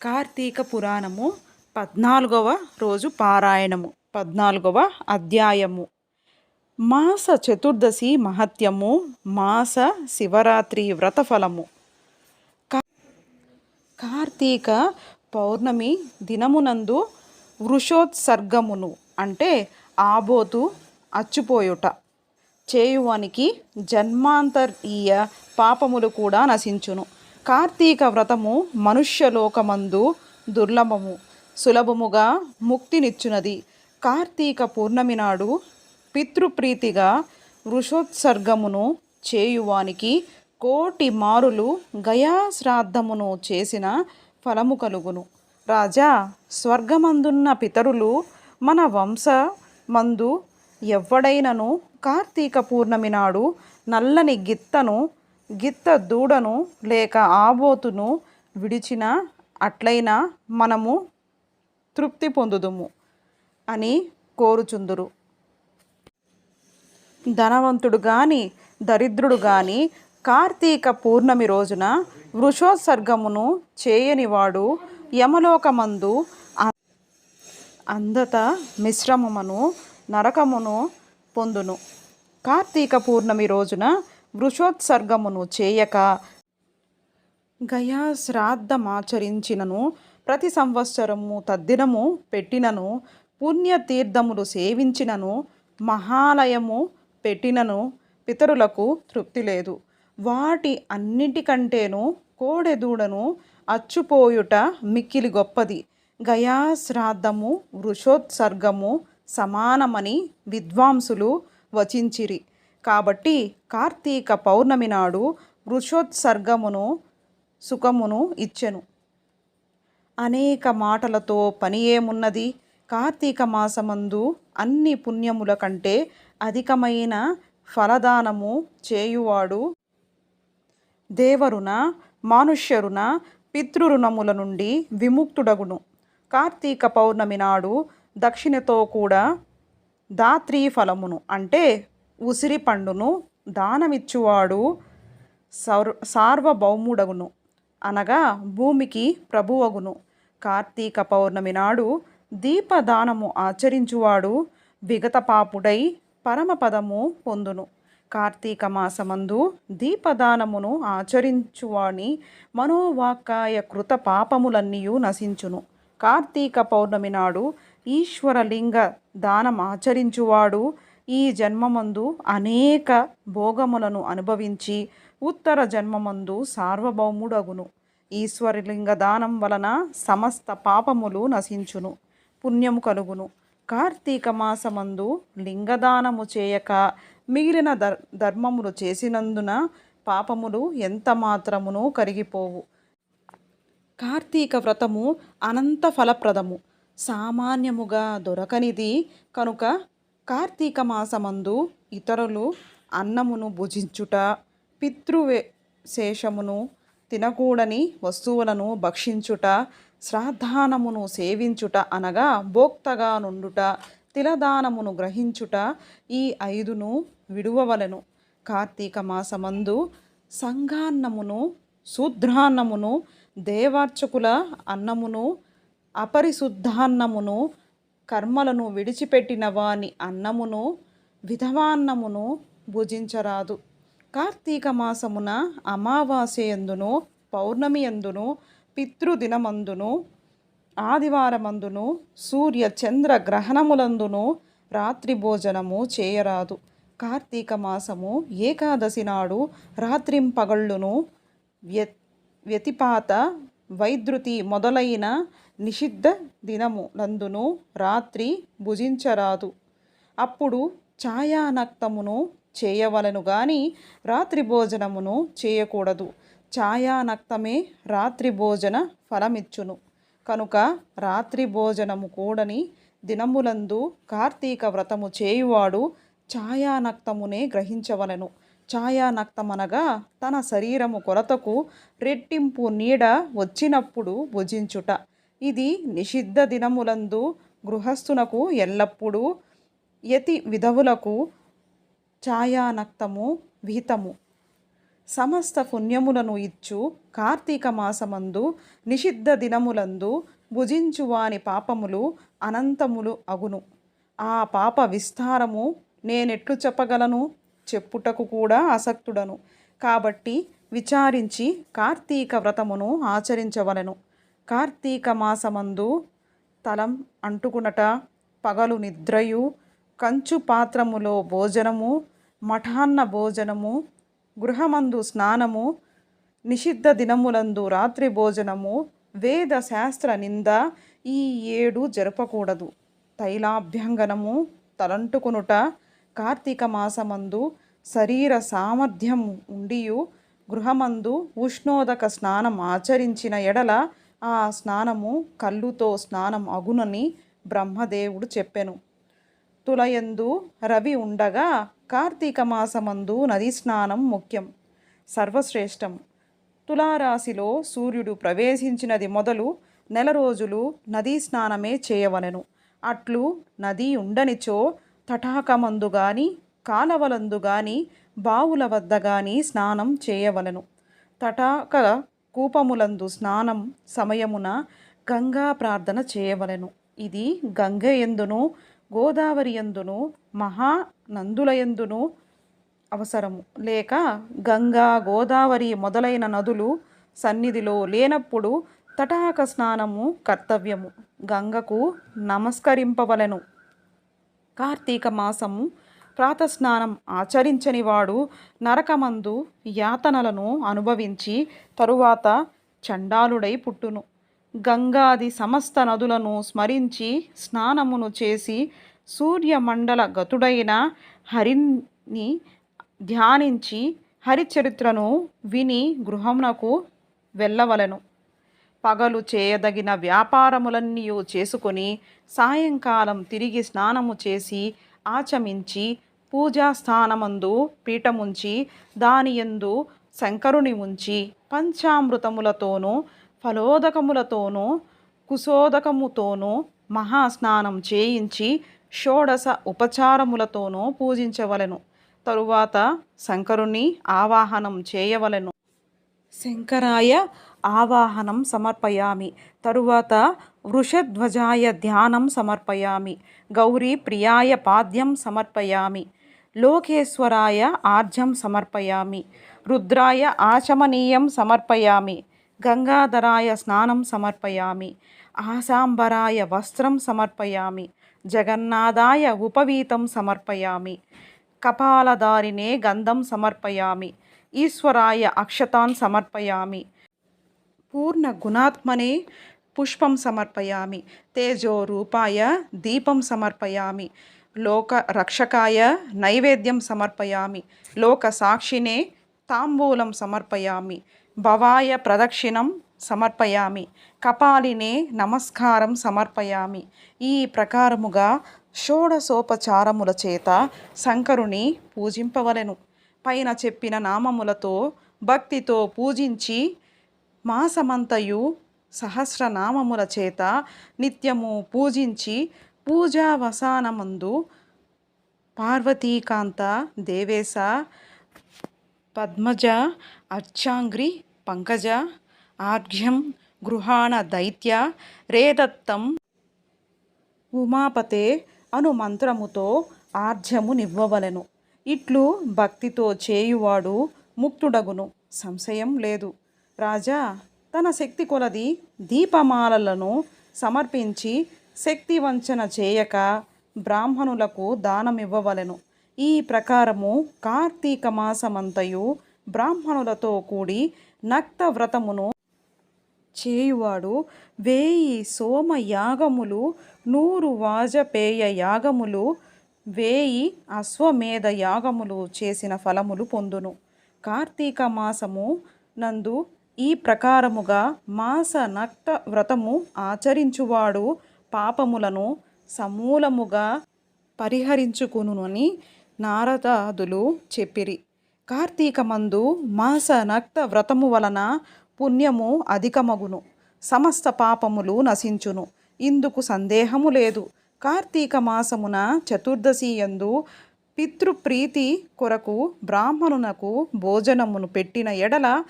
కార్తీక పురాణము పద్నాలుగవ రోజు పారాయణము పద్నాలుగవ అధ్యాయము. మాస చతుర్దశి మహత్యము మాస శివరాత్రి వ్రతఫలము. కార్తీక పౌర్ణమి దినమునందు వృషోత్సర్గమును అంటే ఆబోతు అచ్చుపోయుట చేయువానికి జన్మాంతరీయ పాపములు కూడా నశించును. కార్తీక వ్రతము మనుష్యలోకమందు దుర్లభము సులభముగా ముక్తినిచ్చునది. కార్తీక పూర్ణమి నాడు పితృప్రీతిగా వృషోత్సర్గమును చేయువానికి కోటి మారులు గయాశ్రాద్ధమును చేసిన ఫలము కలుగును. రాజా స్వర్గమందున్న పితరులు మన వంశ మందు ఎవ్వడైనను కార్తీక పూర్ణమి నాడు నల్లని గిత్తను గిత్త దూడను లేక ఆబోతును విడిచిన అట్లయినా మనము తృప్తి పొందుదుము అని కోరుచుందురు. ధనవంతుడు గాని దరిద్రుడు గాని కార్తీక పూర్ణమి రోజున వృషోత్సర్గమును చేయనివాడు యమలోకమందు అందత మిశ్రమమును నరకమును పొందును. కార్తీక పూర్ణమి రోజున వృషోత్సర్గమును చేయక గయా శ్రాద్ధమాచరించినను ప్రతి సంవత్సరము తద్దినము పెట్టినను పుణ్యతీర్థములు సేవించినను మహాలయము పెట్టినను పితరులకు తృప్తి లేదు. వాటి అన్నిటికంటేను కోడెదూడను అచ్చుపోయుట మిక్కిలి గొప్పది. గయా శ్రాద్ధము వృషోత్సర్గము సమానమని విద్వాంసులు వచించిరి. కాబట్టి కార్తీక పౌర్ణమి నాడు వృషోత్సర్గమును సుఖమును ఇచ్చెను. అనేక మాటలతో పని ఏమున్నది? కార్తీక మాసమందు అన్ని పుణ్యముల కంటే అధికమైన ఫలదానము చేయువాడు దేవరున మానుష్యరున పితృరుణముల నుండి విముక్తుడగును. కార్తీక పౌర్ణమి నాడు దక్షిణతో కూడా దాత్రీ ఫలమును అంటే ఉసిరి పండును దానమిచ్చువాడు సౌర్ సార్వభౌముడగును. అనగా భూమికి ప్రభువగును. కార్తీక పౌర్ణమి నాడు దీపదానము ఆచరించువాడు విగతపాపుడై పరమపదము పొందును. కార్తీక మాసమందు దీపదానమును ఆచరించువాని మనోవాకాయ కృత పాపములన్నీయు నశించును. కార్తీక పౌర్ణమి నాడు ఈశ్వరలింగ దానం ఆచరించువాడు ఈ జన్మమందు అనేక భోగములను అనుభవించి ఉత్తర జన్మమందు సార్వభౌముడగును. ఈశ్వరలింగ దానం వలన సమస్త పాపములు నశించును పుణ్యము కలుగును. కార్తీక మాసమందు లింగదానము చేయక మిగిలిన ధర్ ధర్మములు చేసినందున పాపములు ఎంత మాత్రమును కరిగిపోవు. కార్తీక వ్రతము అనంత ఫలప్రదము. సామాన్యముగా దొరకనిది కనుక కార్తీక మాసమందు ఇతరులు అన్నమును భుజించుట పితృవే శేషమును తినకూడని వస్తువులను భక్షించుట శ్రాద్ధానమును సేవించుట అనగా భోక్తగా నుండుట తిలదానమును గ్రహించుట ఈ ఐదును విడువవలెను. కార్తీక మాసమందు సంఘాన్నమును శూద్రాన్నమును దేవార్చకుల అన్నమును అపరిశుద్ధాన్నమును కర్మలను విడిచిపెట్టిన వాని అన్నమును విధవాన్నమును భుజించరాదు. కార్తీక మాసమున అమావాస్యందును పౌర్ణమి ఎందును పితృదినమందును ఆదివారమందును సూర్య చంద్ర గ్రహణములందును రాత్రి భోజనము చేయరాదు. కార్తీక మాసము ఏకాదశి నాడు రాత్రింపగళ్ళును వ్య వ్యతిపాత వైద్యుతి మొదలైన నిషిద్ధ దినములందును రాత్రి భుజించరాదు. అప్పుడు ఛాయానక్తమును చేయవలను గాని రాత్రి భోజనమును చేయకూడదు. ఛాయానక్తమే రాత్రి భోజన ఫలమిచ్చును. కనుక రాత్రి భోజనము కూడని దినములందు కార్తీక వ్రతము చేయువాడు ఛాయానక్తమునే గ్రహించవలను. ఛాయానక్తమనగా తన శరీరము కొలతకు రెట్టింపు నీడ వచ్చినప్పుడు భుజించుట. ఇది నిషిద్ధ దినములందు గృహస్థునకు ఎల్లప్పుడూ యతి విధవులకు ఛాయానక్తము విహితము. సమస్త పుణ్యములను ఇచ్చు కార్తీక మాసమందు నిషిద్ధ దినములందు భుజించువాని పాపములు అనంతములు అగును. ఆ పాప విస్తారము నేనెట్లు చెప్పగలను? చెప్పుటకు కూడా అసక్తుడను కాబట్టి విచారించి కార్తీక వ్రతమును ఆచరించవలెను. కార్తీక మాసమందు తలం అంటుకునట పగలు నిద్రయు కంచు పాత్రములో భోజనము మఠాన్న భోజనము గృహమందు స్నానము నిషిద్ధ దినములందు రాత్రి భోజనము వేద శాస్త్ర నింద ఈ ఏడు జరపకూడదు. తైలాభ్యంగనము తలంటుకునుట కార్తీక మాసమందు శరీర సామర్థ్యం ఉండియు గృహమందు ఉష్ణోదక స్నానం ఆచరించిన ఎడల ఆ స్నానము కళ్ళుతో స్నానం అగునని బ్రహ్మదేవుడు చెప్పెను. తులయందు రవి ఉండగా కార్తీక మాసమందు నది స్నానం ముఖ్యం సర్వశ్రేష్టం. తులారాశిలో సూర్యుడు ప్రవేశించినది మొదలు నెల రోజులు నదీ స్నానమే చేయవలెను అట్లు నది ఉండనిచో తటాకమందు గాని కాలవలందు గాని బావుల వద్ద గాని స్నానం చేయవలెను. తటాక కూపములందు స్నానం సమయమున గంగా ప్రార్థన చేయవలెను. ఇది గంగ ఎందును గోదావరి ఎందును మహా నందులయందును అవసరము. లేక గంగా గోదావరి మొదలైన నదులు సన్నిధిలో లేనప్పుడు తటాక స్నానము కర్తవ్యము. గంగకు నమస్కరింపవలెను. కార్తీక మాసము ప్రాతస్నానం ఆచరించని వాడు నరకమందు యాతనలను అనుభవించి తరువాత చండాలుడై పుట్టును. గంగాది సమస్త నదులను స్మరించి స్నానమును చేసి సూర్యమండల గతుడైన హరిని ధ్యానించి హరిచరిత్రను విని గృహమునకు వెళ్ళవలెను. పగలు చేయదగిన వ్యాపారములన్నీ చేసుకొని సాయంకాలం తిరిగి స్నానము చేసి ఆచమించి పూజాస్థానమందు పీఠముంచి దానియందు శంకరుని ఉంచి పంచామృతములతోనూ ఫలోదకములతోనూ కుశోదకముతోనూ మహాస్నానం చేయించి షోడశ ఉపచారములతోనూ పూజించవలెను. తరువాత శంకరుని ఆవాహనం చేయవలెను. శంకరాయ ఆవాహనం సమర్పయామి. తరువాత వృషధ్వజాయ ధ్యానం సమర్పయామి. గౌరీ ప్రియాయ పాద్యం సమర్పయామి. లోకేశ్వరాయ ఆర్జం సమర్పయామి. రుద్రాయ ఆచమనీయం సమర్పయామి. గంగాధరాయ స్నానం సమర్పయామి. ఆశాంబరాయ వస్త్రం సమర్పయామి. జగన్నాథాయ ఉపవీతం సమర్పయామి. కపాలధారినే గంధం సమర్పయామి. ఈశ్వరాయ అక్షతాన్ సమర్పయామి. పూర్ణ గుణాత్మనే పుష్పం సమర్పయామి. తేజో రూపాయ దీపం సమర్పయామి. లోక రక్షకాయ నైవేద్యం సమర్పయామి. లోక సాక్షినే తాంబూలం సమర్పయామి. భవాయ ప్రదక్షిణం సమర్పయామి. కపాలినే నమస్కారం సమర్పయామి. ఈ ప్రకారముగా షోడశోపచారముల చేత శంకరుని పూజింపవలెను. పైన చెప్పిన నామములతో భక్తితో పూజించి మాసమంతయు సహస్రనామముల చేత నిత్యము పూజించి పూజావసానమందు పార్వతీకాంత దేవేశ పద్మజ అర్చాంగ్రి పంకజ ఆర్ఘ్యం గృహాణ దైత్య రేదత్తం ఉమాపతే అను మంత్రముతో ఆర్ధ్యము నివ్వవలెను. ఇట్లు భక్తితో చేయువాడు ముక్తుడగును. సంశయం లేదు. రాజా తన శక్తి కొలది దీపమాలలను సమర్పించి శక్తి వంచన చేయక బ్రాహ్మణులకు దానమివ్వవలెను. ఈ ప్రకారము కార్తీక మాసమంతయు బ్రాహ్మణులతో కూడి నక్త వ్రతమును చేయువాడు వేయి సోమ యాగములు నూరు వాజపేయ యాగములు వేయి అశ్వమేధ యాగములు చేసిన ఫలములు పొందును. కార్తీక మాసము నందు ఈ ప్రకారముగా మాస నక్త వ్రతము ఆచరించువాడు పాపములను సమూలముగా పరిహరించుకునునని నారదాదులు చెప్పిరి. కార్తీకమందు మాస నక్త వ్రతము వలన పుణ్యము అధికమగును. సమస్త పాపములు నశించును. ఇందుకు సందేహము లేదు. కార్తీక మాసమున చతుర్దశి యందు పితృప్రీతి కొరకు బ్రాహ్మణునకు భోజనమును పెట్టిన ఎడల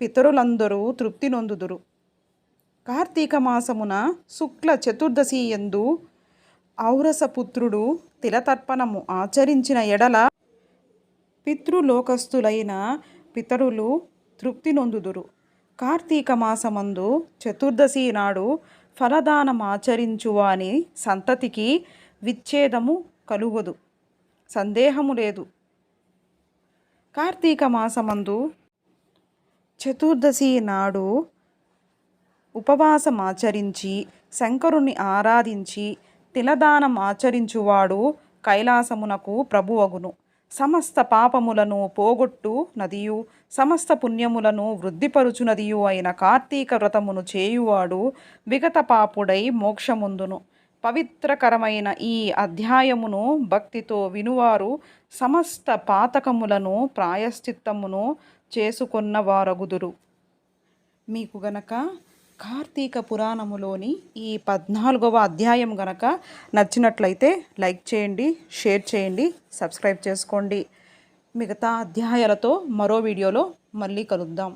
పితరులందరూ తృప్తి నొందుదురు. కార్తీక మాసమున శుక్ల చతుర్దశి ఎందు ఔరసపుత్రుడు తిలతర్పణము ఆచరించిన ఎడల పితృలోకస్థులైన పితరులు తృప్తి నొందుదురు. కార్తీక మాసమందు చతుర్దశి నాడు ఫలదానమాచరించువాని సంతతికి విచ్ఛేదము కలుగదు సందేహము లేదు. కార్తీక మాసమందు చతుర్దశి నాడు ఉపవాసమాచరించి శంకరుని ఆరాధించి తిలదానం ఆచరించువాడు కైలాసమునకు ప్రభువగును. సమస్త పాపములను పోగొట్టు నదియు సమస్త పుణ్యములను వృద్ధిపరుచునదియు అయిన కార్తీక వ్రతమును చేయువాడు విగత పాపుడై మోక్షముందును. పవిత్రకరమైన ఈ అధ్యాయమును భక్తితో వినువారు సమస్త పాతకములను ప్రాయశ్చిత్తమును చేసుకొన్నవారగుదురు. మీకు గనక కార్తీక పురాణములోని ఈ పద్నాలుగవ అధ్యాయం గనక నచ్చినట్లయితే లైక్ చేయండి షేర్ చేయండి సబ్స్క్రైబ్ చేసుకోండి. మిగతా అధ్యాయాలతో మరో వీడియోలో మళ్ళీ కలుద్దాం.